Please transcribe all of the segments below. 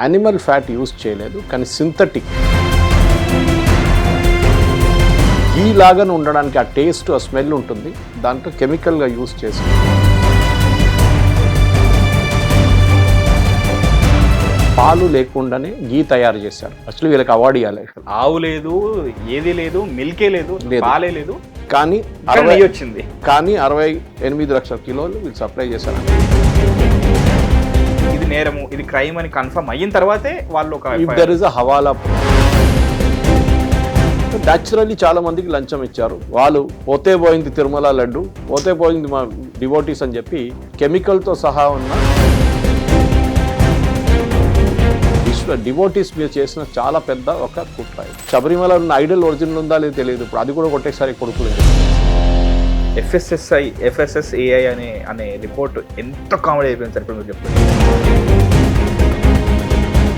Animal fat use చేయలేదు కానీ synthetic ఈ లాగానే ఉండడానికి ఆ టేస్ట్ ఆ స్మెల్ ఉంటుంది. దాంట్లో కెమికల్గా యూస్ చేసి. పాలు లేకుండానే గీ తయారు చేశారు. యాక్చువల్లీ వీళ్ళకి అవార్డు ఇవ్వాలి ఆవు లేదు ఏది లేదు మిల్కే లేదు. పాలే లేదు. కానీ అరవై వచ్చింది. కానీ అరవై ఎనిమిది లక్షల కిలోలు వీళ్ళు సప్లై చేశారు. ఇది నేరము ఇది క్రైమ్ అని కన్ఫర్మ్ అయిన తర్వాతే వాళ్ళు ఒక దర్ ఇస్ అ హవాలా న్యాచురల్లీ చాలా మందికి లంచం ఇచ్చారు. వాళ్ళు పోతే పోయింది తిరుమల లడ్డు పోతే పోయింది మా డివోటీస్ అని చెప్పి కెమికల్తో సహా ఉన్న విశ్వ డివోటీస్ మీద చేసిన చాలా పెద్ద ఒక కుట్ర శబరిమల ఉన్న ఐడల్ ఒరిజినల్ ఉందా లేదు తెలియదు ఇప్పుడు. అది కూడా కొట్టేసారి కొడుకులేదు ఎఫ్ఎస్ఎస్ఐ ఎఫ్ఎస్ఎస్ఏఐ అనే అనే రిపోర్ట్ ఎంత కామెడీ అయిపోయింది సార్? ఇప్పుడు మీరు చెప్తుంది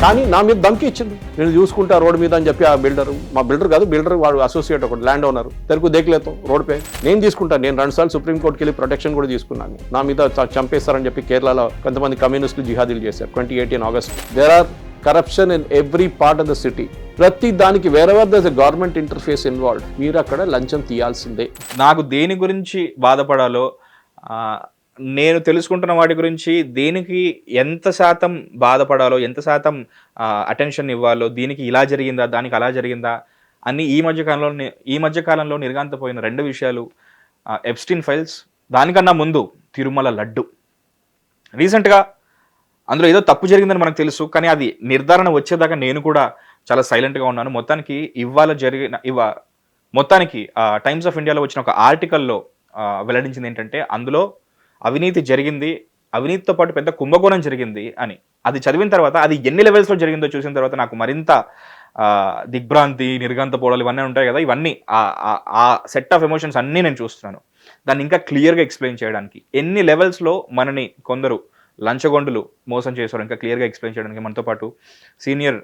కానీ నా మీద ధమ్కి ఇచ్చింది. నేను చూసుకుంటా రోడ్ మీద అని చెప్పి ఆ బిల్డర్ మా బిల్డర్ కాదు బిల్డర్ వాడు అసోసియేట్ ఒకటి ల్యాండ్ ఓనర్ తెరకు దేకలేతో రోడ్ పే. నేను తీసుకుంటాను నేను రెండు సార్లు సుప్రీంకోర్టుకి వెళ్ళి ప్రొటెక్షన్ కూడా తీసుకున్నాను. నా మీద చంపేస్తారని చెప్పి కేరళలో కొంతమంది కమ్యూనిస్టులు జిహాదీలు చేశారు twenty eighteen August there are corruption in every part of the city ప్రతి దానికి wherever there's government interface involve మీరు అక్కడ లంచం తీయాల్సిందే. నాకు దేని గురించి బాధపడాలో నేను తెలుసుకుంటున్న వాటి గురించి దేనికి ఎంత శాతం బాధపడాలో ఎంత శాతం అటెన్షన్ ఇవ్వాలో దీనికి ఇలా జరిగిందా దానికి అలా జరిగిందా అని ఈ మధ్య కాలంలో ఈ మధ్య కాలంలో నిర్గాంతపోయిన రెండు విషయాలు ఎప్స్టిన్ ఫైల్స్ దానికన్నా ముందు తిరుమల లడ్డు. రీసెంట్గా అందులో ఏదో తప్పు జరిగిందని మనకు తెలుసు కానీ అది నిర్ధారణ వచ్చేదాకా నేను కూడా చాలా సైలెంట్గా ఉన్నాను. మొత్తానికి ఇవాళ జరిగిన ఇవా మొత్తానికి టైమ్స్ ఆఫ్ ఇండియాలో వచ్చిన ఒక ఆర్టికల్లో వెల్లడించింది ఏంటంటే అందులో అవినీతి జరిగింది అవినీతితో పాటు పెద్ద కుంభకోణం జరిగింది అని. అది చదివిన తర్వాత అది ఎన్ని లెవెల్స్లో జరిగిందో చూసిన తర్వాత నాకు మరింత దిగ్భ్రాంతి నిర్గాంత పోడలు ఇవన్నీ ఉంటాయి కదా ఇవన్నీ ఆ- ఆ- ఆ సెట్ ఆఫ్ ఎమోషన్స్ అన్నీ నేను చూస్తున్నాను. దాన్ని ఇంకా క్లియర్గా ఎక్స్ప్లెయిన్ చేయడానికి. ఎన్ని లెవెల్స్లో మనని కొందరు లంచగొండులు మోసం చేశారు. ఇంకా క్లియర్గా ఎక్స్ప్లెయిన్ చేయడానికి మనతో పాటు senior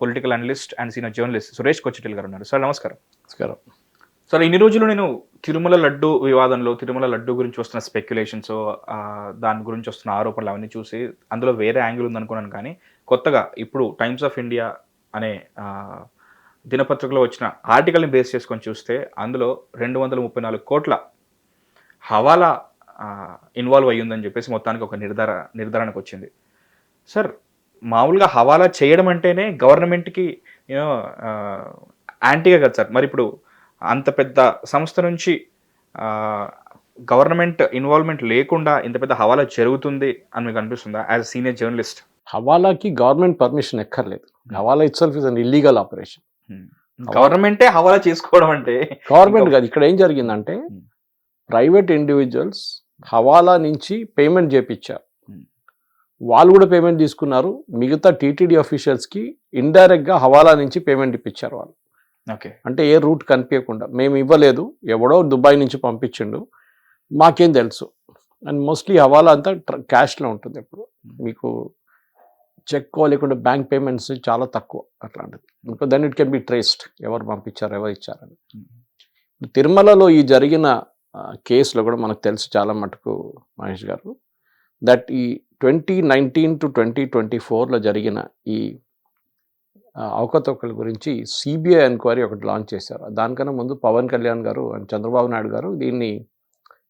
political analyst and senior journalist Suresh Kochattil garu ఉన్నారు. సార్ నమస్కారం. నమస్కారం. సార్ ఇన్ని రోజులు నేను తిరుమల లడ్డు వివాదంలో తిరుమల లడ్డు గురించి వస్తున్న స్పెక్యులేషన్స్ దాని గురించి వస్తున్న ఆరోపణలు అవన్నీ చూసి అందులో వేరే యాంగిల్ ఉందనుకున్నాను కానీ కొత్తగా ఇప్పుడు టైమ్స్ ఆఫ్ ఇండియా అనే దినపత్రికలో వచ్చిన ఆర్టికల్ని బేస్ చేసుకొని చూస్తే అందులో రెండు వందల ముప్పై నాలుగు కోట్ల హవాలా ఇన్వాల్వ్ అయ్యిందని చెప్పేసి మొత్తానికి ఒక నిర్ధార నిర్ధారణకు వచ్చింది. సార్ మామూలుగా హవాలా చేయడం అంటేనే గవర్నమెంట్కి యూనో యాంటీగా కదా సార్. మరి ఇప్పుడు అంత పెద్ద సంస్థ నుంచి గవర్నమెంట్ ఇన్వాల్వ్మెంట్ లేకుండా ఇంత పెద్ద హవాలా జరుగుతుంది అని మీకు అనిపిస్తుందా యాజ్ సీనియర్ జర్నలిస్ట్ హవాలాకి government permission ఎక్కర్లేదు. Hawala itself is an illegal operation గవర్నమెంటే హవాలా చేసుకోవడం అంటే గవర్నమెంట్ కాదు. ఇక్కడ ఏం జరిగిందంటే Hmm. ప్రైవేట్ ఇండివిజువల్స్ హవాలా నుంచి పేమెంట్ చేపించారు Hmm. వాళ్ళు కూడా పేమెంట్ తీసుకున్నారు. మిగతా టీటీడీ కి ఇండైరెక్ట్గా హవాలా నుంచి పేమెంట్ ఇప్పించారు వాళ్ళు. ఓకే. అంటే ఏ రూట్ కనిపించకుండా. మేము ఇవ్వలేదు. ఎవడో దుబాయ్ నుంచి పంపించిండు. మాకేం తెలుసు. అండ్ మోస్ట్లీ హవాలా అంతా క్యాష్లో ఉంటుంది ఎప్పుడు. మీకు చెక్ లేకుండా బ్యాంక్ పేమెంట్స్ చాలా తక్కువ అట్లాంటిది. ఇంకా then it can be traced. ఎవరు పంపించారు ఎవరు ఇచ్చారని. తిరుమలలో ఈ జరిగిన కేసులో కూడా మనకు తెలుసు చాలా మటుకు మహేష్ గారు. దట్ ఈ twenty nineteen to twenty twenty ఫోర్లో జరిగిన ఈ అవకతవకల గురించి సిబిఐ ఎంక్వైరీ ఒకటి లాంచ్ చేశారు. దానికన్నా ముందు పవన్ కళ్యాణ్ గారు అండ్ చంద్రబాబు నాయుడు గారు దీన్ని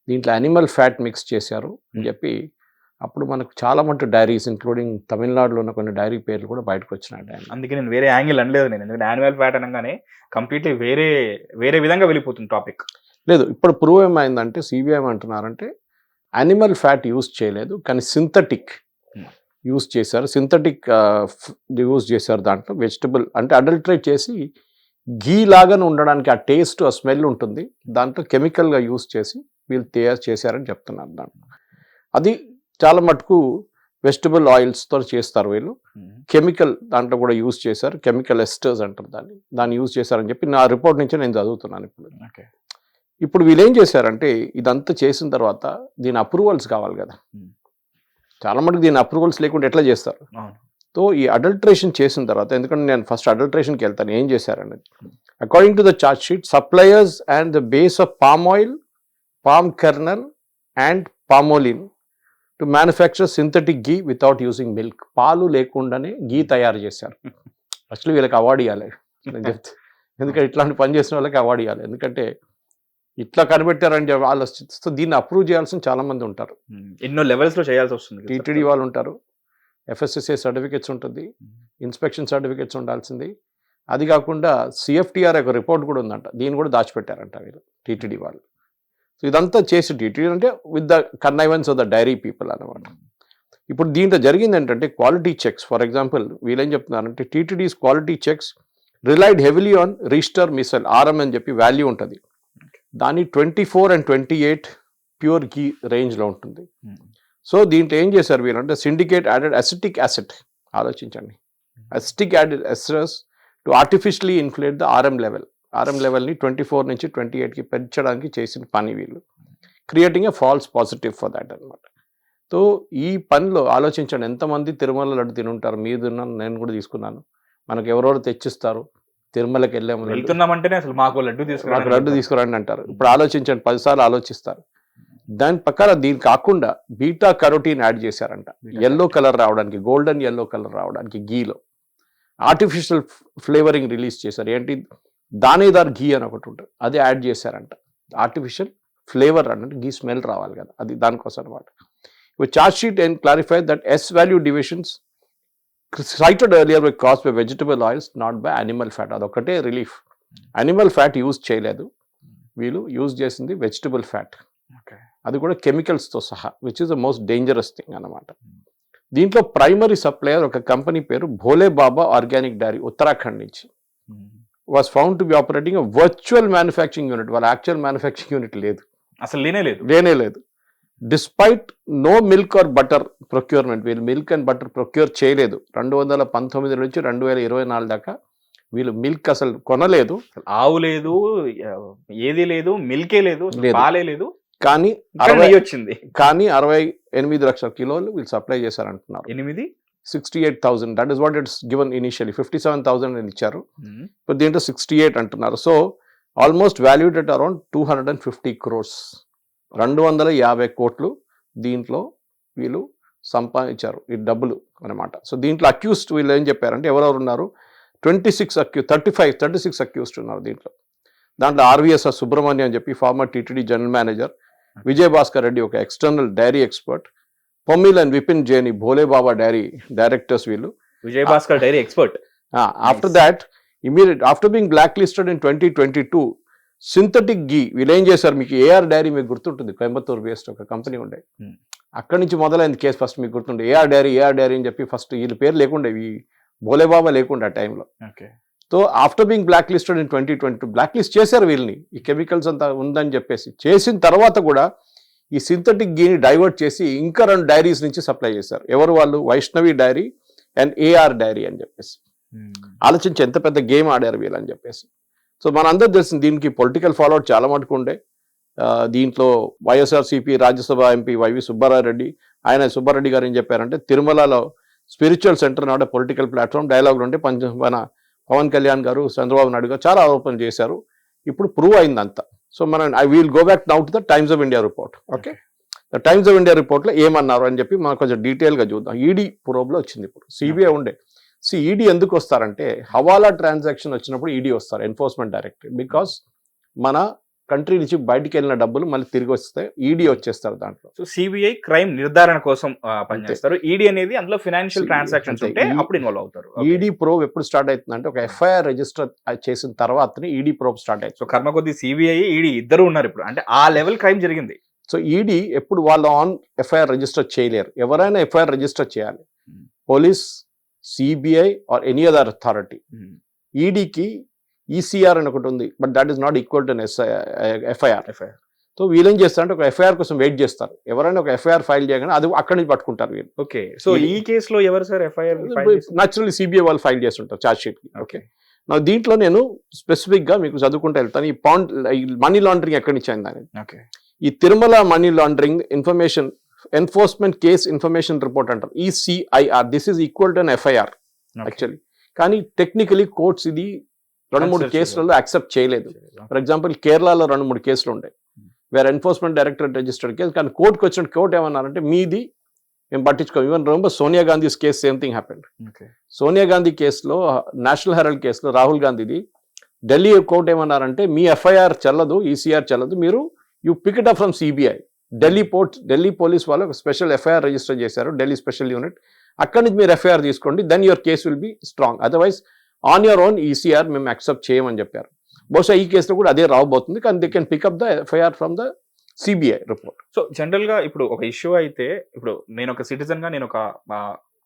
దీంట్లో యానిమల్ ఫ్యాట్ మిక్స్ చేశారు అని చెప్పి అప్పుడు మనకు చాలా మటు డైరీస్ ఇంక్లూడింగ్ తమిళనాడులో ఉన్న కొన్ని డైరీ పేర్లు కూడా బయటకు వచ్చినాయి అందుకే నేను వేరే యాంగిల్ అనలేదు నేను. ఎందుకంటే యాన్యువల్ ఫ్యాట్ అనగానే కంప్లీట్లీ వేరే వేరే విధంగా వెళ్ళిపోతుంది టాపిక్ లేదు ఇప్పుడు ప్రూవ్ ఏమైందంటే సిబిఐ ఏమంటున్నారంటే యానిమల్ ఫ్యాట్ యూస్ చేయలేదు కానీ సింథటిక్ Hmm. యూస్ చేశారు. సింథటిక్ యూస్ చేశారు దాంట్లో. వెజిటబుల్ అంటే అడల్టరేట్ చేసి ఘీ లాగానే ఉండడానికి ఆ టేస్ట్ ఆ స్మెల్ ఉంటుంది. దాంట్లో కెమికల్గా యూస్ చేసి వీళ్ళు తయారు చేశారని చెప్తున్నారు దాంట్లో. అది చాలా మటుకు వెజిటబుల్ ఆయిల్స్తో చేస్తారు వీళ్ళు. కెమికల్ దాంట్లో కూడా యూస్ చేశారు. కెమికల్ ఎస్టర్స్ అంటారు దాన్ని. దాన్ని యూస్ చేశారని చెప్పి నా రిపోర్ట్ నుంచి నేను చదువుతున్నాను ఇప్పుడు. ఓకే. ఇప్పుడు వీళ్ళు ఏం చేశారంటే ఇదంతా చేసిన తర్వాత దీని అప్రూవల్స్ కావాలి కదా. చాలా మటుకు దీని అప్రూవల్స్ లేకుండా ఎట్లా చేస్తారు? సో ఈ అడల్ట్రేషన్ చేసిన తర్వాత ఎందుకంటే నేను ఫస్ట్ అడల్ట్రేషన్కి వెళ్తాను ఏం చేశారనేది according to the chart sheet suppliers and the base of palm oil palm kernel and palmolein to manufacture synthetic ghee without using milk పాలు లేకుండానే గీ తయారు చేశారు. యాక్చువల్లీ వీళ్ళకి అవార్డు ఇవ్వాలి నేను చెప్తే. ఎందుకంటే ఇట్లాంటి పని చేసిన వాళ్ళకి అవార్డు ఇవ్వాలి ఎందుకంటే ఇట్లా కనిపెట్టారని చెప్పి ఆలోచిస్తూ దీన్ని అప్రూవ్ చేయాల్సిన చాలా మంది ఉంటారు ఎన్నో లెవెల్స్లో చేయాల్సి వస్తుంది టీటీడీ వాళ్ళు ఉంటారు. ఎఫ్ఎస్ఎస్ఏ సర్టిఫికెట్స్ ఉంటుంది. ఇన్స్పెక్షన్ సర్టిఫికెట్స్ ఉండాల్సింది. అది కాకుండా సిఎఫ్టిఆర్ ఒక రిపోర్ట్ కూడా ఉందంట. దీన్ని కూడా దాచిపెట్టారంట వీళ్ళు టీటీడీ వాళ్ళు. సో ఇదంతా చేసి టీటీడీ అంటే with the connivance of the dairy people అనమాట ఇప్పుడు దీంట్లో జరిగింది ఏంటంటే క్వాలిటీ చెక్స్ ఫర్ ఎగ్జాంపుల్ వీళ్ళేం చెప్తున్నారంటే TTD's quality checks relied heavily on register Meissl RM అని చెప్పి వాల్యూ ఉంటుంది. దాని twenty four and twenty eight pure ghee రేంజ్లో ఉంటుంది. సో దీంట్లో ఏం చేశారు వీళ్ళంటే సిండికేట్ యాడెడ్ అసిటిక్ యాసిడ్ ఆలోచించండి. Acetic added ఎస్రస్ to artificially inflate the RM level. RM లెవెల్ని ట్వంటీ ఫోర్ నుంచి ట్వంటీ ఎయిట్కి పెంచడానికి చేసిన పని వీళ్ళు. Creating a false positive for that అనమాట సో ఈ పనిలో ఆలోచించండి. ఎంతమంది తిరుమల లడ్డు తినుంటారు? మీరు తిన్నాను నేను కూడా తీసుకున్నాను. మనకు ఎవరెవరు తెచ్చిస్తారు? తిరుమలకి వెళ్ళాము. వెళ్తున్నామంటేనే అసలు మాకు లడ్డు తీసుకురా లడ్డు తీసుకురండి అంటారు. ఇప్పుడు ఆలోచించండి పదిసార్లు ఆలోచిస్తారు. దాని ప్రకారం దీని కాకుండా బీటా కరోటీన్ యాడ్ చేశారంట. ఎల్లో కలర్ రావడానికి గోల్డెన్ ఎల్లో కలర్ రావడానికి గీలో ఆర్టిఫిషియల్ ఫ్లేవరింగ్ రిలీజ్ చేశారు. ఏంటి? దానేదార్ ఘీ అని ఒకటి ఉంటుంది. అది యాడ్ చేశారంట. ఆర్టిఫిషియల్ ఫ్లేవర్ అంటే గీ స్మెల్ రావాలి కదా. అది దానికోసం అనమాట ఇప్పుడు charge sheet and clarify that S value divisions cited earlier by cows by vegetable oils not by animal fat అదొకటే రిలీఫ్ అనిమల్ ఫ్యాట్ యూజ్ చేయలేదు. వీళ్ళు యూజ్ చేసింది వెజిటబుల్ ఫ్యాట్ Okay. అది కూడా కెమికల్స్తో సహా which is the most dangerous thing అన్నమాట. దీంట్లో ప్రైమరీ సప్లయర్ ఒక కంపెనీ పేరు భోలే బాబా ఆర్గానిక్ డైరీ ఉత్తరాఖండ్ నుంచి. Was found to be operating virtual manufacturing unit వాళ్ళ యాక్చువల్ మ్యానుఫ్యాక్చరింగ్ యూనిట్ లేదు. అసలు లేనే లేదు. లేనే లేదు. Despite no milk or butter procurement వీళ్ళు మిల్క్ అండ్ బటర్ ప్రొక్యూర్ చేయలేదు. రెండు వందల పంతొమ్మిది నుంచి రెండు వేల ఇరవై నాలుగు దాకా వీళ్ళు మిల్క్ అసలు కొనలేదు. ఆవు లేదు ఏది లేదు మిల్కే లేదు. పాలే లేదు. కానీ అరవై వచ్చింది. కానీ అరవై ఎనిమిది లక్షల కిలోలు వీళ్ళు సప్లై చేశారంటున్నారు. ఎనిమిది? Sixty eight thousand that is what it's given initially fifty seven thousand అని ఇచ్చారు. ఉమ్. ఇప్పుడు దీంట్లో సిక్స్టీ ఎయిట్ అంటున్నారు. So almost valued at around two hundred and fifty crores రెండు వందల యాభై కోట్లు దీంట్లో వీళ్ళు సంపాదించారు ఈ డబ్బులు అనమాట సో దీంట్లో అక్యూస్డ్ వీళ్ళు ఏం చెప్పారంటే ఎవరెవరు ఉన్నారు? Twenty six అక్యూ thirty five thirty six accused ఉన్నారు దీంట్లో. దాంట్లో ఆర్వీఎస్ఆర్ సుబ్రహ్మణ్యం అని చెప్పి former TTD general manager Vijay Bhaskar Reddy ఒక external dairy expert Pomil and Vipin Jain Bhole Baba dairy directors వీళ్ళు. Vijay Bhaskar dairy expert after that immediate after being blacklisted in twenty twenty two synthetic ghee వీళ్ళు ఏం చేశారు? మీకు AR dairy మీకు గుర్తుంటుంది. Coimbatore based ఒక company ఉండే. అక్కడి నుంచి మొదలైంది కేసు ఫస్ట్ మీకు గుర్తుండే. ఏఆర్ డైరీ ఏఆర్ డైరీ అని చెప్పి ఫస్ట్ వీళ్ళ పేరు లేకుండే. ఈ భోలేబాబా లేకుండా ఆ టైంలో okay. So after being blacklisted in twenty twenty two blacklist చేశారు వీళ్ళని. ఈ కెమికల్స్ అంతా ఉందని చెప్పేసి. చేసిన తర్వాత కూడా ఈ సింథటిక్ గీని డైవర్ట్ చేసి ఇంకా రెండు డైరీస్ నుంచి సప్లై చేశారు. ఎవరు వాళ్ళు? Vaishnavi dairy and AR dairy అని చెప్పేసి. ఆలోచించి ఎంత పెద్ద గేమ్ ఆడారు వీళ్ళని చెప్పేసి. సో మనందరూ తెలిసింది దీనికి పొలిటికల్ ఫాలోఅవుట్ చాలా మటుకు ఉండే. దీంట్లో YSRCP Rajya Sabha MP YV Subba Reddy ఆయన సుబ్బారెడ్డి గారు ఏం చెప్పారంటే తిరుమలలో spiritual centre not political platform dialogue ఉంటే పంచ మన పవన్ కళ్యాణ్ గారు చంద్రబాబు నాయుడు గారు చాలా ఆరోపణలు చేశారు. ఇప్పుడు ప్రూవ్ అయింది అంతా సో మనం I will go back now to the Times of India report okay the Times of India రిపోర్ట్లో ఏమన్నారు అని చెప్పి మనం కొంచెం డీటెయిల్గా చూద్దాం. ఈడీ ప్రోబ్లో వచ్చింది ఇప్పుడు. సిబిఐ ఉండే. సి ఈడీ ఎందుకు వస్తారంటే హవాలా ట్రాన్సాక్షన్ వచ్చినప్పుడు ఈడీ వస్తారు ఎన్ఫోర్స్మెంట్ డైరెక్టరేట్ బికాస్ మన కంట్రీ నుంచి బయటికి వెళ్ళిన డబ్బులు మళ్ళీ తిరిగి వస్తే ఈడీ వచ్చేస్తారు దాంట్లో. సో సిబిఐ క్రైమ్ నిర్ధారణ కోసం పనిచేస్తారు. ఈడీ అనేది అందులో ఫినాన్షియల్ ట్రాన్సాక్షన్స్. ఉంటే అప్పుడు ఇన్వాల్వ్ అవుతారు. ఈడీ ప్రోబ్ ఎప్పుడు స్టార్ట్ అవుతుందంటే ఒక ఎఫ్ఐఆర్ రిజిస్టర్ చేసిన తర్వాతనే ఈడీ ప్రోబ్ స్టార్ట్ సో అవుతుంది. కర్మ కొద్ది సిబిఐ ఈడీ ఇద్దరు ఉన్నారు ఇప్పుడు. అంటే ఆ లెవెల్ క్రైమ్ జరిగింది. సో ఈడీ ఎప్పుడు వాళ్ళు ఆన్ ఎఫ్ఐఆర్ రిజిస్టర్ చేయలేరు. ఎవరైనా ఎఫ్ఐఆర్ రిజిస్టర్ చేయాలి. Hmm. Police CBI or any other authority ఈడీకి ECR అని ఒకటి ఉంది but that is not equal to FIR FIR so వీళ్ళు ఏం చేస్తారంటే ఒక ఎఫ్ఐఆర్ కోసం వెయిట్ చేస్తారు. ఎవరైనా ఒక ఎఫ్ఐఆర్ ఫైల్ చేయగానే అది అక్కడి నుంచి పట్టుకుంటారు వీళ్ళు. ఓకే సో ఈ కేసులో ఎవరు సార్ ఎఫ్ఐఆర్ న్యాచురల్లీ సిబిఐ వాళ్ళు ఫైల్ చేస్తుంటారు ఛార్జ్ షీట్ ఓకే నా దీంట్లో నేను స్పెసిఫిక్గా మీకు చదువుకుంటూ వెళ్తాను. ఈ పాండ్ మనీ లాండరింగ్ ఎక్కడి నుంచి అయింది అనేది. ఓకే ఈ Tirumala money laundering information enforcement case information report అంటారు. ఈ CIR this is equal to an FIR actually కానీ టెక్నికలీ కోర్ట్స్ ఇది రెండు మూడు కేసులలో యాక్సెప్ట్ చేయలేదు. ఫర్ ఎగ్జాంపుల్ కేరళలో రెండు మూడు కేసులు ఉంటాయి వేరే ఎన్ఫోర్స్మెంట్ డైరెక్టరేట్ రిజిస్టర్డ్ కేసు కానీ కోర్టుకు వచ్చిన కోర్టు ఏమన్నారంటే మీది మేము పట్టించుకోం even remember Sonia Gandhi's case same thing happened Sonia Gandhi కేసులో నేషనల్ హెరాల్డ్ కేసులో రాహుల్ గాంధీది ఢిల్లీ కోర్ట్ ఏమన్నారంటే మీ ఎఫ్ఐఆర్ చెల్లదు ఈసీఆర్ చెల్లదు. మీరు you pick it up from CBI Delhi port Delhi police వాళ్ళు ఒక స్పెషల్ ఎఫ్ఐఆర్ రిజిస్టర్ చేశారు ఢిల్లీ స్పెషల్ యూనిట్. అక్కడి నుంచి మీరు ఎఫ్ఐఆర్ తీసుకోండి then your case will be strong otherwise on your own ECR మేము యాక్సెప్ట్ చేయమని చెప్పారు. బహుశా ఈ కేసులో కూడా అదే రావబోతుంది కానీ they can pick up the FIR from the CBI report so జనరల్గా ఇప్పుడు ఒక ఇష్యూ అయితే ఇప్పుడు నేను ఒక సిటిజన్గా నేను ఒక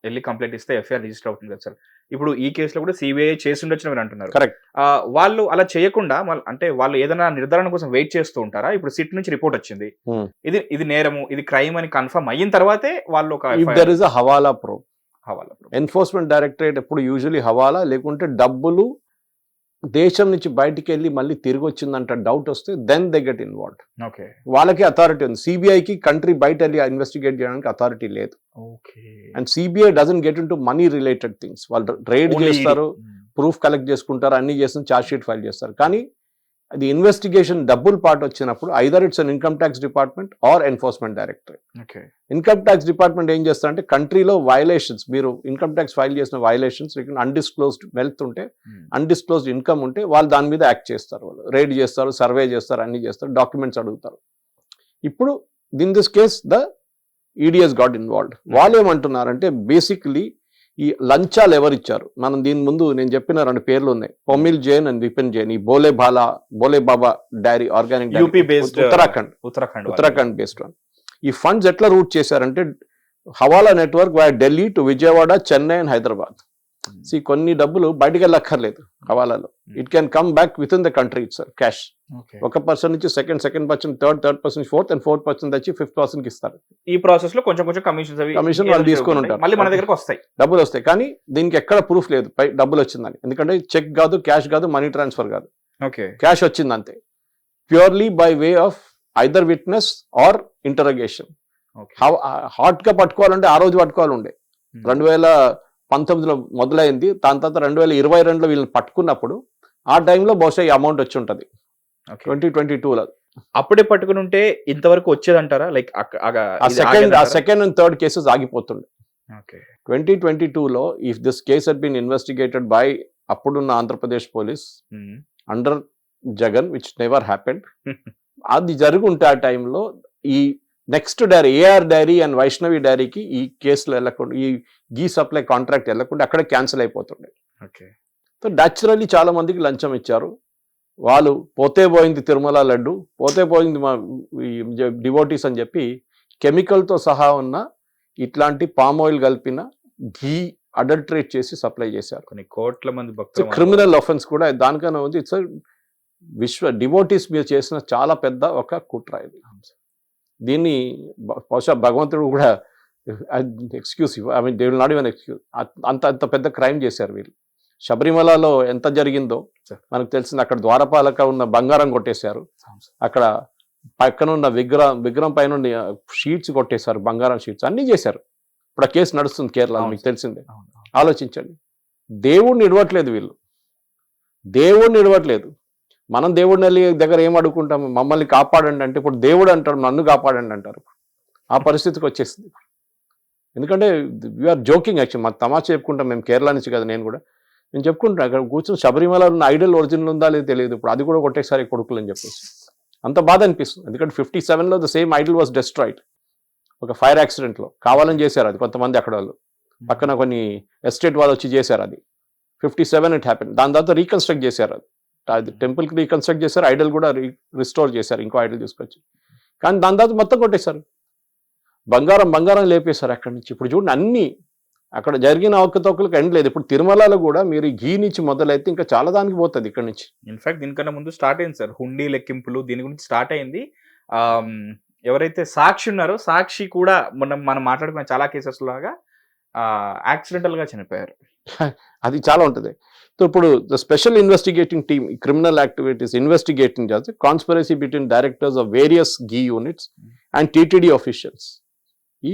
వెళ్ళి కంప్లైంట్ ఇస్తే ఎఫ్ఐఆర్ రిజిస్టర్ అవుతుంది కదా సార్. ఇప్పుడు ఈ కేసులో కూడా సిబిఐ చేసి ఉండొచ్చు మీరు అంటున్నారు. ఆ, వాళ్ళు అలా చేయకుండా అంటే వాళ్ళు ఏదైనా నిర్ధారణ కోసం వెయిట్ చేస్తూ ఉంటారా? ఇప్పుడు సిట్ నుంచి రిపోర్ట్ వచ్చింది. ఇది ఇది నేరము ఇది క్రైమ్ అని కన్ఫర్మ్ అయిన తర్వాతే వాళ్ళు ఒక there is a hawala pro hawala enforcement directorate ఎప్పుడు యూజువలీ హవాలా లేకుంటే డబ్బులు దేశం నుంచి బయటికి వెళ్ళి మళ్ళీ తిరిగి వచ్చిందంట డౌట్ వస్తే then they get involve okay. వాళ్ళకి అథారిటీ ఉంది. సిబిఐకి కంట్రీ బయట వెళ్ళి ఇన్వెస్టిగేట్ చేయడానికి అథారిటీ లేదు. Okay. And CBI doesn't get in to money related things వాళ్ళు రైడ్ చేస్తారు ప్రూఫ్ కలెక్ట్ చేసుకుంటారు అన్ని చేస్తారు ఛార్జ్ షీట్ ఫైల్ చేస్తారు. కానీ అది ఇన్వెస్టిగేషన్ డబ్బులు పాటు వచ్చినప్పుడు either it's an income tax department or enforcement directorate okay income tax department ఏం చేస్తారంటే కంట్రీలో వైలేషన్స్ మీరు ఇన్కమ్ ట్యాక్స్ ఫైల్ చేసిన వైలేషన్స్ అన్డిస్క్లోజ్డ్ వెల్త్ ఉంటే అన్డిస్క్లోజ్డ్ ఇన్కమ్ ఉంటే వాళ్ళు దాని మీద యాక్ట్ చేస్తారు. వాళ్ళు రేడ్ చేస్తారు సర్వే చేస్తారు అన్ని చేస్తారు డాక్యుమెంట్స్ అడుగుతారు. ఇప్పుడు in this case the EDs got involved వాళ్ళు ఏమంటున్నారంటే బేసిక్లీ ఈ లంచాలు ఎవరు ఇచ్చారు మనం దీని ముందు నేను చెప్పిన రెండు పేర్లు ఉన్నాయి. పొమిల్ జైన్ అండ్ విపిన్ జైన్. ఈ Bhole Bala Bhole Baba dairy organic UP based, Uttarakhand. Uttarakhand. Uttarakhand based one. ఈ ఫండ్స్ ఎట్లా రూట్ చేశారంటే హవాలా network via Delhi to Vijayawada Chennai and Hyderabad. C కొన్ని డబ్బులు బయటికి వెళ్ళక్కర్లేదు హవాలాలో it can come back within the country it sir cash. ఒక person నుంచి second second person third third person fourth and fourth person వచ్చి fifth పర్సన్కి ఇస్తారు. ఈ ప్రాసెస్లో కొంచెం కొంచెం అవి Commission వాళ్ళు తీసుకొని ఉంటారు. మళ్ళీ మన దగ్గరకు వస్తాయి. డబ్బులు వస్తాయి. కానీ దీనికి ఎక్కడ ప్రూఫ్ లేదు. డబ్బులు వచ్చిందని. ఎందుకంటే చెక్ కాదు క్యాష్ కాదు మనీ ట్రాన్స్ఫర్ కాదు. ఓకే క్యాష్ వచ్చింది అంతే purely by way of either witness or interrogation హాట్గా పట్టుకోవాలంటే ఆ రోజు పట్టుకోవాలి ఉండే రెండు వేల పంతొమ్మిదిలో మొదలైంది. దాని తర్వాత రెండు వేల ఇరవై రెండులో వీళ్ళని పట్టుకున్నప్పుడు ఆ టైంలో బహుశా ఈ అమౌంట్ వచ్చి ఉంటుంది. ట్వంటీ ట్వంటీ టూలో. అప్పుడే పట్టుకుని ఉంటే ఇంతవరకు వచ్చేదంటారా? లైక్ సెకండ్ ఆ సెకండ్ అండ్ థర్డ్ కేసెస్ ఆగిపోతుండే. ట్వంటీ ట్వంటీ టూలో if this case had been investigated by అప్పుడున్న Andhra Pradesh police under Jagan which never happened అది జరుగుంటే ఆ టైంలో ఈ next dairy AR dairy and Vaishnavi డైరీకి ఈ కేసులు వెళ్ళకుండా ఈ గీ సప్లై కాంట్రాక్ట్ వెళ్ళకుండా అక్కడే క్యాన్సిల్ అయిపోతుండే. ఓకే. సో న్యాచురల్లీ చాలా మందికి లంచం ఇచ్చారు. వాళ్ళు పోతే పోయింది తిరుమల లడ్డు పోతే పోయింది మా డివోటీస్ అని చెప్పి కెమికల్తో సహా ఉన్న ఇట్లాంటి పామ్ ఆయిల్ కలిపిన ఘీ అడల్టరేట్ చేసి సప్లై చేశారు. కొన్ని కోట్ల మంది భక్తులు క్రిమినల్ ఆఫెన్స్ కూడా. దానికన్నా ఉంది ఇట్స్ విశ్వ డివోటీస్ మీద చేసిన చాలా పెద్ద ఒక కుట్ర ఇది. దీన్ని బహుశా భగవంతుడు కూడా excuse I mean they will not even excuse అంత అంత పెద్ద క్రైమ్ చేశారు వీళ్ళు. శబరిమలలో ఎంత జరిగిందో. మనకు తెలిసింది అక్కడ ద్వారపాలక ఉన్న బంగారం కొట్టేశారు. అక్కడ పక్కన ఉన్న విగ్రహం విగ్రహం పైన షీట్స్ కొట్టేశారు బంగారం షీట్స్ అన్నీ చేశారు. ఇప్పుడు ఆ కేసు నడుస్తుంది కేరళ. మీకు తెలిసిందే. ఆలోచించండి. దేవుడిని ఇడవట్లేదు వీళ్ళు. దేవుడిని ఇడవట్లేదు మనం దేవుడిని వెళ్ళి దగ్గర ఏం అడుగుకుంటాం? మమ్మల్ని కాపాడండి అంటే ఇప్పుడు దేవుడు అంటాడు నన్ను కాపాడండి అంటారు. ఆ పరిస్థితికి వచ్చేసింది ఎందుకంటే వీఆర్ జోకింగ్ యాక్చువల్ మా తమాషా చెప్పుకుంటాం మేము కేరళ నుంచి కదా నేను కూడా. నేను చెప్పుకుంటాను అక్కడ కూర్చొని శబరిమల ఉన్న ఐడల్ ఒరిజినల్ ఉందా లేదో తెలియదు ఇప్పుడు. అది కూడా కొట్టేసారి కొడుకులు అని చెప్పేసి. అంత బాధ అనిపిస్తుంది. ఎందుకంటే ఫిఫ్టీ సెవెన్లో the same idol was destroyed ఒక ఫైర్ యాక్సిడెంట్లో కావాలని చేశారు అది కొంతమంది అక్కడ వాళ్ళు. పక్కన కొన్ని ఎస్టేట్ వాళ్ళు వచ్చి చేశారు అది. ఫిఫ్టీ సెవెన్ ఇట్ హ్యాపెన్ దాని తర్వాత రీకన్స్ట్రక్ట్ చేశారు అది. అది టెంపుల్కి రీకన్స్ట్రక్ట్ చేశారు ఐడల్ కూడా రిస్టోర్ చేశారు ఇంకో ఐడల్ తీసుకొచ్చి. కానీ దాని తర్వాత మొత్తం కొట్టేశారు. బంగారం బంగారం లేపేశారు అక్కడి నుంచి. ఇప్పుడు చూడండి అన్ని అక్కడ జరిగిన అవకతవకలకు ఎండ్ లేదు. ఇప్పుడు తిరుమలలో కూడా మీరు ఘీ నుంచి మొదలైతే ఇంకా చాలా దానికి పోతుంది ఇక్కడ నుంచి. ఇన్ఫాక్ట్ దీనికన్నా ముందు స్టార్ట్ అయింది సార్. హుండీ లెక్కింపులు దీని గురించి స్టార్ట్ అయింది. ఎవరైతే సాక్షి ఉన్నారో సాక్షి కూడా మనం మనం మాట్లాడుకున్న చాలా కేసెస్ లాగా యాక్సిడెంటల్గా చనిపోయారు. అది చాలా ఉంటుంది. సో ఇప్పుడు the special investigating team criminal activities investigating చేస్తే conspiracy between directors of various ghee units and TTD officials ఈ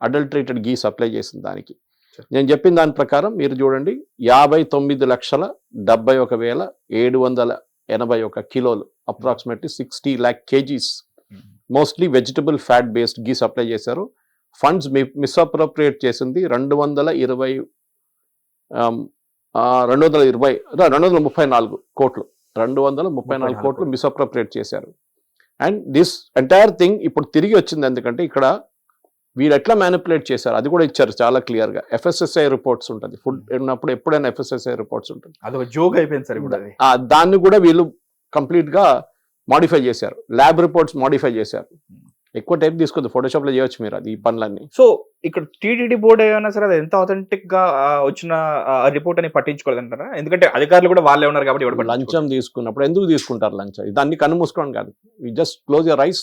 అడల్టరేటెడ్ గీ సప్లై చేసిన దానికి. నేను చెప్పిన దాని ప్రకారం మీరు చూడండి యాభై తొమ్మిది లక్షల డెబ్బై ఒక వేల ఏడు వందల ఎనభై ఒక కిలోలు approximately sixty lakh KGs mostly vegetable fat based ghee supply చేశారు. ఫండ్స్ మిస్అప్రోప్రియేట్ చేసింది రెండు వందల ఇరవై రెండు వందల ఇరవై రెండు వందల ముప్పై నాలుగు కోట్లు. రెండు వందల ముప్పై నాలుగు 34 కోట్లు. మిస్అప్రోప్రియేట్ చేశారు. అండ్ దిస్ ఎంటైర్ థింగ్ ఇప్పుడు తిరిగి వచ్చింది ఎందుకంటే ఇక్కడ వీళ్ళు ఎట్లా మ్యానిపులేట్ చేశారు? అది కూడా ఇచ్చారు చాలా క్లియర్గా ఎఫ్ఎస్ఎస్ఐ రిపోర్ట్స్ ఉంటుంది. ఫుడ్ ఉన్నప్పుడు ఎప్పుడైనా ఎఫ్ఎస్ఎస్ఐ రిపోర్ట్స్ ఉంటుంది. అదొక జోక్ అయిపోయింది సార్ అది. దాన్ని కూడా వీళ్ళు కంప్లీట్గా మాడిఫై చేశారు. ల్యాబ్ రిపోర్ట్స్ మాడిఫై చేశారు. ఎక్కువ టైం తీసుకుంది ఫోటోషాప్లో చేయొచ్చు మీరు అది ఈ పనులన్నీ. సో ఇక్కడ టీటీడీ బోర్డు ఏమైనా సరే అది ఎంత అథెంటిక్గా వచ్చిన రిపోర్ట్ అని పట్టించుకోలేదు అంటారా ఎందుకంటే అధికారులు కూడా వాళ్ళే ఉన్నారు కాబట్టి. లంచం తీసుకున్నప్పుడు ఎందుకు తీసుకుంటారు లంచం? దాన్ని కన్ను మూసుకోవడం కాదు జస్ట్ క్లోజ్ యర్ రైస్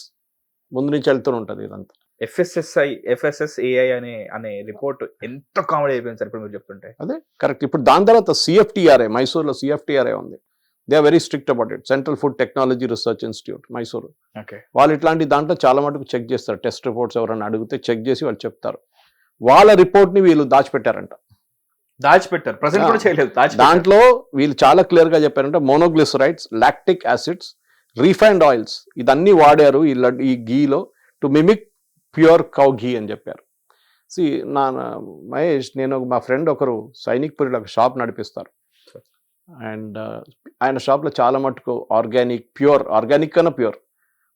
ముందు నుంచి వెళ్తూ ఉంటుంది ఇదంతా. ఎఫ్ఎస్ఎస్ఐ ఎఫ్ఎస్ఎస్ఏఐ అనే అనే రిపోర్ట్ ఎంత కామెడీ అయిపోయింది సార్ ఇప్పుడు మీరు చెప్తుంటే. అదే కరెక్ట్ ఇప్పుడు దాని తర్వాత సిఎఫ్టిఆర్ఏ మైసూర్లో సిఎఫ్టిఆర్ఏ ఉంది. They are very strict about it central food technology research institute Mysuru okay వాళ్ళు ఇట్లాంటి దాంట్లో చాలా మటుకు చెక్ చేస్తారు. టెస్ట్ రిపోర్ట్స్ ఎవరైనా అడిగితే చెక్ చేసి వాళ్ళు చెప్తారు. వాళ్ళ రిపోర్ట్ని వీళ్ళు దాచిపెట్టారంట. దాచిపెట్టారు. ప్రజెంట్ కూడా. చేయలేదు. దాంట్లో వీళ్ళు చాలా క్లియర్గా చెప్పారంటే monoglycerides lactic acids refined oils ఇదన్నీ వాడారు ఈ లడ్ ఈ గీలో to mimic pure cow ghee అని చెప్పారు. సి నా మహేష్ నేను మా ఫ్రెండ్ ఒకరు సైనిక్ పురిలో ఒక షాప్ నడిపిస్తారు. అండ్ ఆయన షాప్లో చాలా మటుకు ఆర్గానిక్ ప్యూర్ ఆర్గానిక్ కన్నా ప్యూర్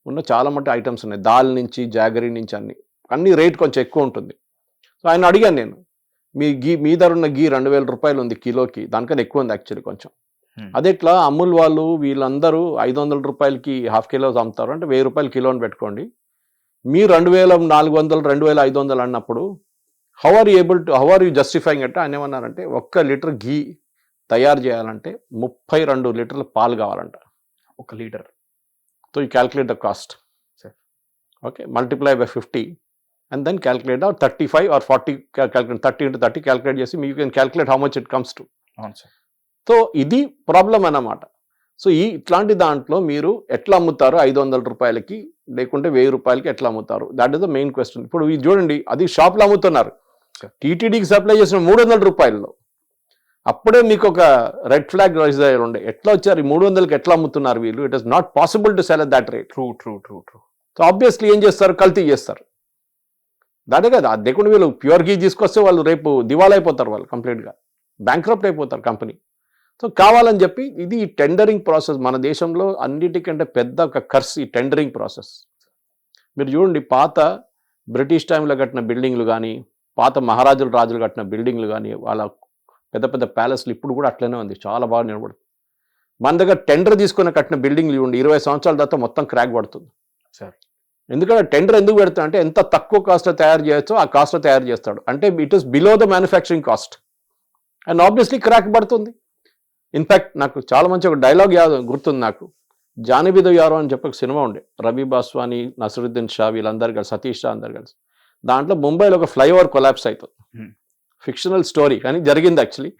ఉన్న చాలా మటు ఐటమ్స్ ఉన్నాయి. దాల్ నుంచి జాగరీ నుంచి అన్ని. అన్ని రేట్ కొంచెం ఎక్కువ ఉంటుంది. సో ఆయన అడిగాను నేను మీ గీ మీ ధర ఉన్న గీ రెండు వేల రూపాయలు ఉంది కిలోకి దానికన్నా ఎక్కువ ఉంది యాక్చువల్లీ కొంచెం. అదే ఇట్లా అమూల్ వాళ్ళు వీళ్ళందరూ ఐదు వందల రూపాయలకి హాఫ్ కిలోస్ అమ్ముతారు అంటే వెయ్యి రూపాయలు కిలోని పెట్టుకోండి. మీరు రెండు వేల నాలుగు వందలు రెండు వేల ఐదు వందలు అన్నప్పుడు how are able to how are you justifying అంటే ఆయన ఏమన్నారంటే ఒక్క లీటర్ గీ తయారు చేయాలంటే ముప్పై రెండు లీటర్ల పాలు కావాలంట. ఒక litre. So you calculate the cost. Okay multiply by fifty and then calculate or thirty five or forty calculate thirty into thirty calculate చేసి మీ you can calculate how much it comes to అవును sir so ఇది problem అన్నమాట. So ఈ ఇట్లాంటి దాంట్లో మీరు ఎట్లా అమ్ముతారు? ఐదు వందల రూపాయలకి లేకుంటే వెయ్యి రూపాయలకి ఎట్లా అమ్ముతారు? That is the main question ఇప్పుడు ఇది చూడండి అది షాప్లో అమ్ముతున్నారు. టీటీడీకి సప్లై చేసిన మూడు వందల రూపాయల్లో అప్పుడే మీకు ఒక రెడ్ ఫ్లాగ్ రైజ్ అయ్యి ఉండే. ఎట్లా వచ్చారు? ఈ మూడు వందలకి ఎట్లా అమ్ముతున్నారు వీళ్ళు? It is not possible to sell that rate true true true true so obviously ఏం చేస్తారు? కల్తీ చేస్తారు. దాదే కదా అది లేకుండా వీళ్ళు ప్యూర్ గీ తీసుకొస్తే వాళ్ళు రేపు దివాలా అయిపోతారు వాళ్ళు కంప్లీట్గా బ్యాంక్రప్ట్ అయిపోతారు కంపెనీ సో కావాలని చెప్పి ఇది ఈ టెండరింగ్ ప్రాసెస్ మన దేశంలో అన్నిటికంటే పెద్ద ఒక కర్స్ ఈ టెండరింగ్ ప్రాసెస్ మీరు చూడండి పాత బ్రిటిష్ టైంలో కట్టిన బిల్డింగ్లు కానీ పాత మహారాజులు రాజులు కట్టిన బిల్డింగ్లు కానీ వాళ్ళ పెద్ద పెద్ద ప్యాలెస్లు ఇప్పుడు కూడా అట్లనే ఉంది. చాలా బాగా నిలబడుతుంది. మన దగ్గర టెండర్ తీసుకుని కట్టిన బిల్డింగ్లు ఇవ్వండి. ఇరవై సంవత్సరాల తర్వాత మొత్తం క్రాక్ పడుతుంది. సార్. ఎందుకంటే టెండర్ ఎందుకు పెడతా అంటే ఎంత తక్కువ కాస్ట్ తయారు చేయొచ్చో ఆ కాస్ట్ తయారు చేస్తాడు. అంటే it is below the manufacturing cost and obviously crack పడుతుంది. ఇన్ఫాక్ట్ నాకు చాలా మంచి ఒక డైలాగ్ యాద గుర్తుంది నాకు. జానిబిద యారో అని చెప్పి ఒక సినిమా ఉండే. రవి బాస్వాని నసరుద్దీన్ షా వీళ్ళందరు కలిసి సతీష్ షా అందరు కలిసి. దాంట్లో ముంబైలో ఒక ఫ్లైఓవర్ కొలాప్స్ అవుతుంది. Hmm. ఫిక్షనల్ స్టోరీ కానీ జరిగింది యాక్చువల్లీ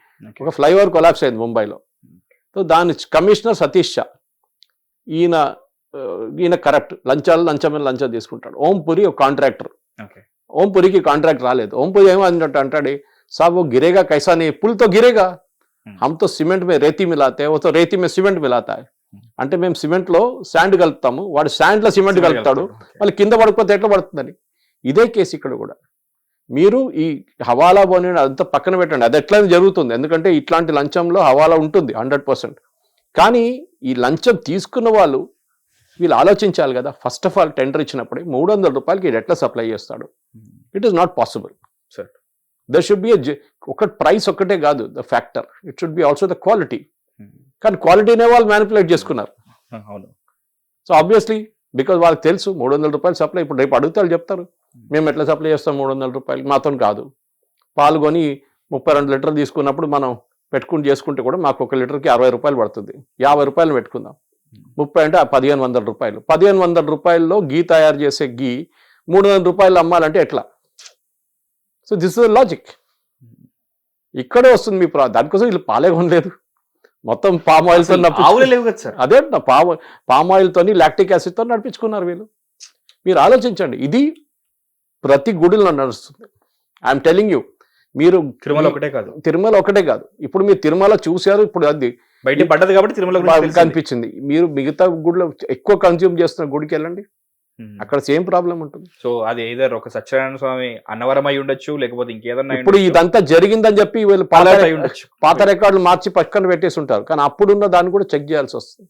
ఒక ఫ్లైఓవర్ కొలాప్స్ అయింది ముంబైలో. సో దాని కమిషనర్ సతీష్ షా ఈయన uh, ఈయన కరెక్ట్ లంచాలు లంచం లంచం తీసుకుంటాడు. ఓంపురి ఒక కాంట్రాక్టర్ ఓంపురికి కాంట్రాక్ట్ రాలేదు. ఓంపురి ఏమో అన్నట్టు అంటాడు సాబు గిరేగా కైసాని పుల్తో గిరేగా. Hmm. హమ్తో సిమెంట్ మీద రేతి మిలాతే ఓతో రేతి మీద సిమెంట్ మిలాతా hmm. అంటే మేము సిమెంట్లో శాండ్ కలుపుతాము. వాడు శాండ్లో సిమెంట్ కలుపుతాడు. వాళ్ళు కింద పడిపోతే ఎట్లా పడుతుందని. ఇదే కేసు ఇక్కడ కూడా. మీరు ఈ హవాలా బోని అదంతా పక్కన పెట్టండి. అది ఎట్లా జరుగుతుంది. ఎందుకంటే ఇట్లాంటి లంచంలో హవాలా ఉంటుంది హండ్రెడ్ పర్సెంట్. కానీ ఈ లంచం తీసుకున్న వాళ్ళు వీళ్ళు ఆలోచించాలి కదా. ఫస్ట్ ఆఫ్ ఆల్ టెండర్ ఇచ్చినప్పుడే మూడు వందల రూపాయలకి ఇది ఎట్లా సప్లై చేస్తాడు. It is not possible Sure. There should be ఒక ప్రైస్ ఒక్కటే కాదు the factor it should be also the quality కానీ క్వాలిటీనే వాళ్ళు మ్యానిపులేట్ చేసుకున్నారు. అవును. సో ఆబ్వియస్లీ బికాజ్ వాళ్ళకి తెలుసు మూడు వందల రూపాయలు సప్లై ఇప్పుడు రేపు అడుగుతారు చెప్తారు. మేము ఎట్లా సప్లై చేస్తాం? మూడు వందల రూపాయలు. మాతో కాదు. పాల్గొని ముప్పై రెండు లీటర్లు తీసుకున్నప్పుడు మనం పెట్టుకుని చేసుకుంటే కూడా మాకు ఒక లీటర్కి అరవై రూపాయలు పడుతుంది. యాభై రూపాయలు పెట్టుకుందాం. ముప్పై అంటే పదిహేను వందల రూపాయలు. పదిహేను వందల రూపాయల్లో గీ తయారు చేసే గీ మూడు వందల రూపాయలు అమ్మాలంటే ఎట్లా? సో దిస్ ఇస్ లాజిక్ ఇక్కడే వస్తుంది మీ ప్రా దానికోసం వీళ్ళు పాలే కొనలేదు. మొత్తం పామ్ ఆయిల్తో ఆవులే లేవు కదా సార్? అదే పామ్ పామ్ ఆయిల్తోని లాక్టిక్ యాసిడ్తో నడిపించుకున్నారు వీళ్ళు. మీరు ఆలోచించండి. ఇది ప్రతి గుడిలో నడుస్తుంది. ఐఎమ్ టెలింగ్ యూ మీరు తిరుమల ఒకటే కాదు. తిరుమల ఒకటే కాదు. ఇప్పుడు మీరు తిరుమల చూశారు ఇప్పుడు అది బయట పడ్డది కాబట్టి తిరుమల. కనిపించింది. మీరు మిగతా గుడిలో ఎక్కువ కన్జ్యూమ్ చేస్తున్న గుడికి వెళ్ళండి. అక్కడ సేమ్ ప్రాబ్లం ఉంటుంది. సో అది ఏదర్ ఒక సత్యనారాయణ స్వామి అన్నవరం అయి ఉండొచ్చు లేకపోతే ఇంకేదన్నా ఇప్పుడు. ఇదంతా జరిగిందని చెప్పి వీళ్ళు ఉండొచ్చు. పాత రికార్డులు మార్చి పక్కన పెట్టేసి ఉంటారు. కానీ అప్పుడున్న దాన్ని కూడా చెక్ చేయాల్సి వస్తుంది.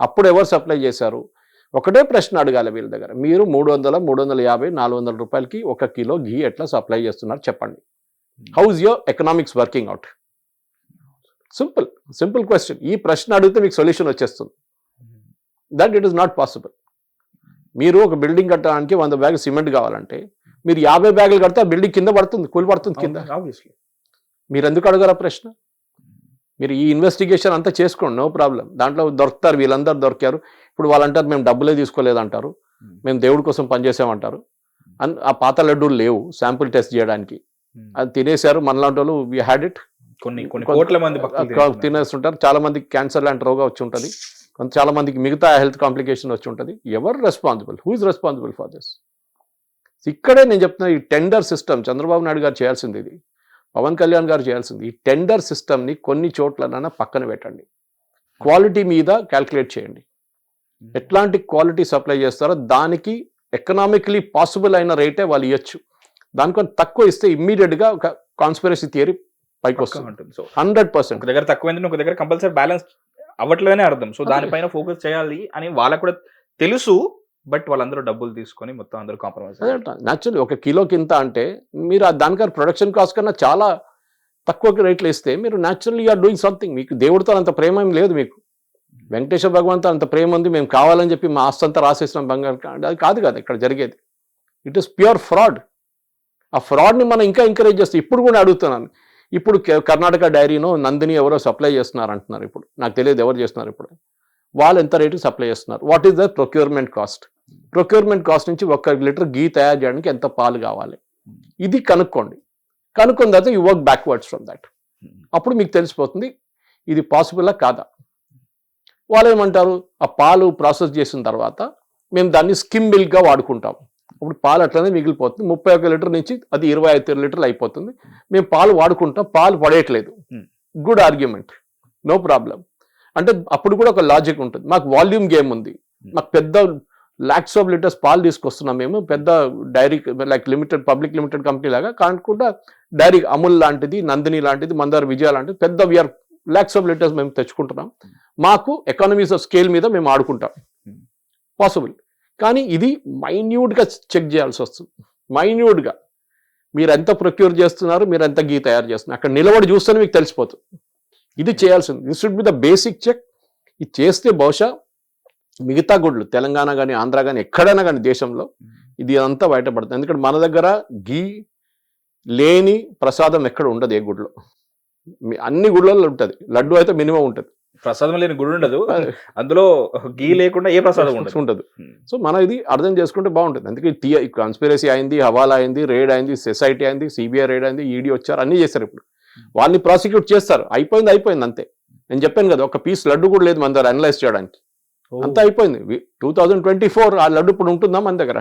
అప్పుడు ఎవరు సప్లై చేశారు? ఒకటే ప్రశ్న అడగాలి వీళ్ళ దగ్గర. మీరు మూడు వందల మూడు వందల యాభై నాలుగు వందల రూపాయలకి ఒక కిలో ఘీ ఎట్లా సప్లై చేస్తున్నారు చెప్పండి. How's your economics working out simple simple question ఈ ప్రశ్న అడిగితే మీకు సొల్యూషన్ వచ్చేస్తుంది. That it is not possible మీరు ఒక బిల్డింగ్ కట్టడానికి వంద బ్యాగ్ సిమెంట్ కావాలంటే మీరు యాభై బ్యాగులు కడితే ఆ బిల్డింగ్ కింద పడుతుంది కూలి పడుతుంది కింద. మీరు ఎందుకు అడగరా ప్రశ్న? మీరు ఈ ఇన్వెస్టిగేషన్ అంతా చేసుకోండి నో ప్రాబ్లం దాంట్లో దొరుకుతారు వీళ్ళందరూ దొరికారు. ఇప్పుడు వాళ్ళు అంటారు మేము డబ్బులే తీసుకోలేదు అంటారు మేము దేవుడి కోసం పనిచేసామంటారు. అన్ ఆ పాత లడ్డూలు లేవు శాంపుల్ టెస్ట్ చేయడానికి. అది తినేశారు మనలాంటి వాళ్ళు వీ హ్యాడ్ ఇట్ కొన్ని కొన్ని కోట్ల మంది. తినేస్తుంటారు. చాలా మందికి క్యాన్సర్ లాంటి రోగం వచ్చి ఉంటుంది. కొంత చాలా మందికి మిగతా హెల్త్ కాంప్లికేషన్ వచ్చి ఉంటుంది. ఎవరు responsible who is responsible for this ఇక్కడే నేను చెప్తున్నా ఈ టెండర్ సిస్టమ్ చంద్రబాబు నాయుడు గారు చేయాల్సింది ఇది. పవన్ కళ్యాణ్ గారు చేయాల్సింది ఈ టెండర్ సిస్టమ్ని కొన్ని చోట్లనైనా పక్కన పెట్టండి. క్వాలిటీ మీద క్యాల్కులేట్ చేయండి. ఎట్లాంటి క్వాలిటీ సప్లై చేస్తారో దానికి ఎకనామికలీ పాసిబుల్ అయిన రేటే వాళ్ళు ఇవ్వచ్చు దానికన్నా తక్కువ ఇస్తే ఇమ్మీడియట్గా ఒక కాన్స్పిరసీ థియరీ పైకి వస్తుంది. ఉంటుంది. So hundred percent. ఒక దగ్గర తక్కువైంది ఒక దగ్గర కంపల్సరీ బ్యాలెన్స్ అవ్వట్లేదనే అర్థం. సో. దానిపైన ఫోకస్ చేయాలి అని వాళ్ళకు కూడా తెలుసు. బట్ వాళ్ళందరూ డబ్బులు తీసుకొని మొత్తం అందరూ కాంప్రమైజ్ న్యాచురల్లీ ఒక కిలోకి ఇంత అంటే మీరు ఆ దానికన్నా ప్రొడక్షన్ కాస్ట్ కన్నా చాలా తక్కువ రేట్లు ఇస్తే మీరు న్యాచురల్ ఆర్ డూయింగ్ సంథింగ్ మీకు దేవుడితో అంత ప్రేమ ఏం లేదు మీకు. వెంకటేశ్వర భగవంతో అంత ప్రేమ ఉంది మేము కావాలని చెప్పి మా ఆస్తంతా అంతా రాసేసినాం బంగారు అది కాదు కదా ఇక్కడ జరిగేది. ఇట్ ఇస్ ప్యూర్ ఫ్రాడ్ ఆ ఫ్రాడ్ని మనం ఇంకా ఎంకరేజ్ చేస్తాం. ఇప్పుడు కూడా అడుగుతున్నాను. ఇప్పుడు కర్ణాటక డైరీనో నందిని ఎవరో సప్లై చేస్తున్నారు అంటున్నారు ఇప్పుడు. నాకు తెలియదు ఎవరు చేస్తున్నారు ఇప్పుడు. వాళ్ళు ఎంత రేటుకి సప్లై చేస్తున్నారు? What is the procurement cost procurement cost నుంచి ఒక్క లీటర్ గీ తయారు చేయడానికి ఎంత పాలు కావాలి? ఇది కనుక్కోండి. కనుక్కున్న తర్వాత you work backwards from that అప్పుడు మీకు తెలిసిపోతుంది ఇది పాసిబుల్లా కాదా? వాళ్ళు ఏమంటారు? ఆ పాలు ప్రాసెస్ చేసిన తర్వాత మేము దాన్ని స్కిమ్ మిల్క్గా వాడుకుంటాం. అప్పుడు పాలు అట్లనే మిగిలిపోతుంది. ముప్పై ఒక్క లీటర్ నుంచి అది ఇరవై ఐదు లీటర్లు అయిపోతుంది. మేము పాలు వాడుకుంటాం పాలు పడేయట్లేదు. గుడ్ ఆర్గ్యుమెంట్ నో ప్రాబ్లం అంటే అప్పుడు కూడా ఒక లాజిక్ ఉంటుంది. మాకు వాల్యూమ్ గేమ్ ఉంది. మాకు పెద్ద లాక్స్ ఆఫ్ లీటర్స్ పాలు తీసుకొస్తున్నాం మేము. పెద్ద dairy like limited public limited company లాగా. కాకుండా డైరీ అమూల్ లాంటిది నందిని లాంటిది మందార విజయ లాంటిది. పెద్ద విఆర్ లాక్స్ ఆఫ్ లీటర్స్ మేము తెచ్చుకుంటున్నాం. మాకు ఎకానమీస్ ఆఫ్ స్కేల్ మీద మేము ఆడుకుంటాం. Hmm. పాసిబుల్ కానీ ఇది మైన్యూట్గా చెక్ చేయాల్సి వస్తుంది. మైన్యూట్గా మీరు ఎంత ప్రొక్యూర్ చేస్తున్నారు మీరు ఎంత గీ తయారు చేస్తున్నారు. అక్కడ నిలబడి చూస్తేనే మీకు తెలిసిపోతుంది. ఇది చేయాల్సింది. This should be the basic check ఇది చేస్తే బహుశా మిగతా గుడ్లు తెలంగాణ కానీ ఆంధ్ర కానీ ఎక్కడైనా కానీ దేశంలో ఇది అంతా బయటపడుతుంది. ఎందుకంటే మన దగ్గర గీ లేని ప్రసాదం ఎక్కడ ఉండదు ఏ గుడిలో. అన్ని గుళ్ళల్లో ఉంటుంది. లడ్డు అయితే మినిమం ఉంటుంది. ప్రసాదం లేని గుడి ఉండదు. అందులో గీ లేకుండా ఏ ప్రసాదం ఉండదు. ఉంటుంది సో మనం ఇది అర్థం చేసుకుంటే బాగుంటుంది. అందుకే టీ కాన్స్పిరసీ అయింది హవాలా అయింది రేడ్ అయింది సొసైటీ అయింది సిబిఐ రేడ్ అయింది ఈడీ వచ్చారు అన్ని చేస్తారు ఇప్పుడు. వాళ్ళని ప్రాసిక్యూట్ చేస్తారు. అయిపోయింది అయిపోయింది అంతే. నేను చెప్పాను కదా ఒక పీస్ లడ్డు కూడా లేదు మన దగ్గర అనలైజ్ చేయడానికి. అంతా అయిపోయింది. టూ థౌజండ్ ట్వంటీ ఫోర్ ఆ లడ్డు ఇప్పుడు ఉంటుందా మన దగ్గర?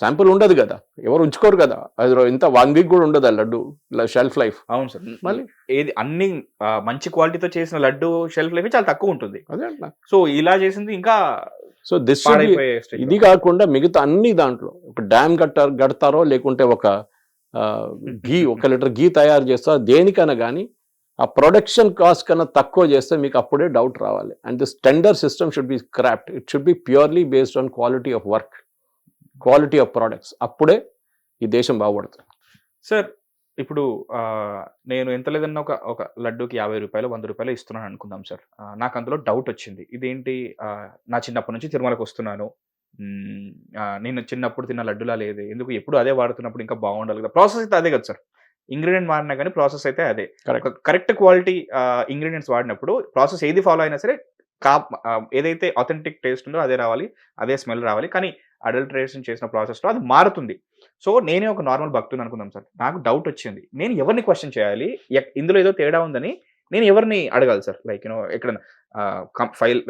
శాంపుల్ ఉండదు కదా. ఎవరు ఉంచుకోరు కదా. అది ఇంత వన్ వీక్ కూడా ఉండదు ఆ లడ్డు షెల్ఫ్ లైఫ్ అవును సార్. మళ్ళీ? ఏది అన్ని మంచి క్వాలిటీతో చేసిన లడ్డు షెల్ఫ్ లైఫ్ చాలా తక్కువ ఉంటుంది. అదే సో ఇలా చేసింది ఇంకా సో దిస్ ఇది. కాకుండా మిగతా అన్ని దాంట్లో ఒక డ్యామ్ కట్టారు కడతారో లేకుంటే ఒక ఘీ ఒక లీటర్ ఘీ తయారు చేస్తా దేనికైనా కానీ ఆ ప్రొడక్షన్ కాస్ట్ కన్నా తక్కువ చేస్తే మీకు అప్పుడే డౌట్ రావాలి. And this tender system should be craft it should be purely based on quality of work quality of products అప్పుడే ఈ దేశం బాగుపడుతుంది. సార్ ఇప్పుడు నేను ఎంత లేదన్నా ఒక ఒక లడ్డూకి యాభై రూపాయలు వంద రూపాయలు ఇస్తున్నాను అనుకుందాం సార్ నాకు అందులో డౌట్ వచ్చింది. ఇదేంటి? నా చిన్నప్పటి నుంచి తిరుమలకు వస్తున్నాను. నేను చిన్నప్పుడు తిన్న లడ్డులా లేదు. ఎందుకు? ఎప్పుడు అదే వాడుతున్నప్పుడు ఇంకా బాగుండాలి కదా. ప్రాసెస్ అయితే అదే కదా సార్. ఇంగ్రీడియంట్ మారినా కానీ ప్రాసెస్ అయితే అదే. కరెక్ట్ క్వాలిటీ ఇంగ్రీడియంట్స్ వాడినప్పుడు ప్రాసెస్ ఏది ఫాలో అయినా సరే కా ఏదైతే అథెంటిక్ టేస్ట్ ఉందో అదే రావాలి అదే స్మెల్ రావాలి. కానీ అడల్ట్రేషన్ చేసిన ప్రాసెస్లో అది మారుతుంది. సో నేనే ఒక నార్మల్ భక్తుని అనుకుందాం సార్. నాకు డౌట్ వచ్చింది. నేను ఎవరిని క్వశ్చన్ చేయాలి? ఎక్- ఇందులో ఏదో తేడా ఉందని నేను ఎవరిని అడగాలి సార్? లైక్ యూనో ఎక్కడన్నా ఫైల్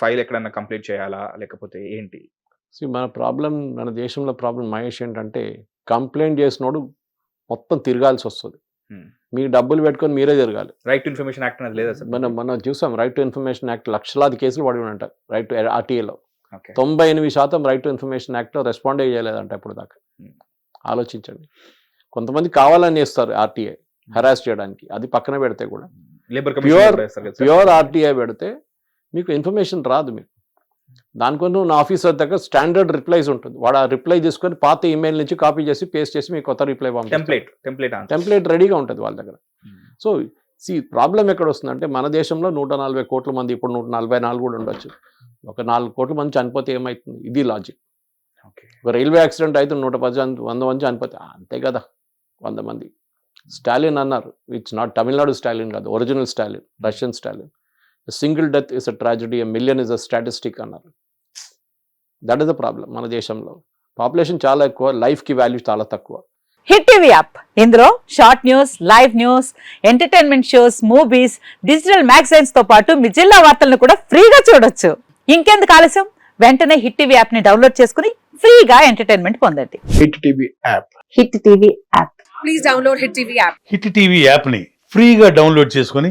ఫైల్ ఎక్కడన్నా కంప్లీట్ చేయాలా? లేకపోతే ఏంటి? మన ప్రాబ్లం మన దేశంలో ప్రాబ్లం మహేష్ ఏంటంటే కంప్లైంట్ చేసినోడు మొత్తం తిరగాల్సి వస్తుంది. Hmm. మీ డబ్బులు పెట్టుకొని మీరే తిరగాలి. రైట్ టు ఇన్ఫర్మేషన్ యాక్ట్ అనేది లేదా సార్? మనం మనం చూసాం రైట్ టు ఇన్ఫర్మేషన్ యాక్ట్ లక్షలాది కేసులు పడి ఉంటాయి రైట్ టు ఆర్టీఏలో తొంభై ఎనిమిది శాతం రైట్ టు ఇన్ఫర్మేషన్ యాక్ట్లో రెస్పాండ్ చేయలేదంట ఇప్పుడు దాకా. ఆలోచించండి. కొంతమంది కావాలని చేస్తారు ఆర్టీఐ హెరాస్ చేయడానికి. అది పక్కన పెడితే కూడా. కమిషన్ ప్యూర్ ఆర్టీఐ పెడితే మీకు ఇన్ఫర్మేషన్ రాదు మీకు దానికొని నా ఆఫీసర్ దగ్గర స్టాండర్డ్ రిప్లైస్ ఉంటుంది. వాడు ఆ రిప్లై తీసుకొని పాత ఈమెయిల్ నుంచి కాపీ చేసి పేస్ట్ చేసి మీకు కొత్త రిప్లై టెంప్లెట్ టెంప్లెట్ టెంప్లెట్ రెడీగా ఉంటుంది వాళ్ళ దగ్గర. సో సి ప్రాబ్లం ఎక్కడ వస్తుందంటే మన దేశంలో నూట నలభై కోట్ల మంది ఇప్పుడు నూట నలభై నాలుగు కూడా ఉండొచ్చు. ఒక నాలుగు కోట్ల మంది చనిపోతే ఏమవుతుంది ఇది లాజిక్ ఒక రైల్వే యాక్సిడెంట్ అయితే నూట పది వంద మంది చనిపోతే అంతే కదా వంద మంది. స్టాలిన్ అన్నారు. ఇట్స్ నాట్ తమిళనాడు స్టాలిన్ కాదు original Stalin Russian Stalin single death is a tragedy million is a statistic అన్నారు. దట్ ఇస్ ద ప్రాబ్లం మన దేశంలో. పాపులేషన్ చాలా ఎక్కువ లైఫ్కి వాల్యూ చాలా తక్కువ. హిట్ టీవీ యాప్ ఇందులో short news live news entertainment shows movies digital మ్యాగజైన్స్తో పాటు మీ జిల్లా వార్తలను కూడా ఫ్రీగా చూడొచ్చు. ఇంకెందుకు ఆలస్యం? వెంటనే హిట్ టీవీ యాప్ని డౌన్లోడ్ చేసుకుని ఫ్రీగా ఎంటర్టైన్మెంట్ పొందండి. Hit TV app hit TV app please download Hit TV app. Hit TV యాప్ని ఫ్రీగా డౌన్లోడ్ చేసుకొని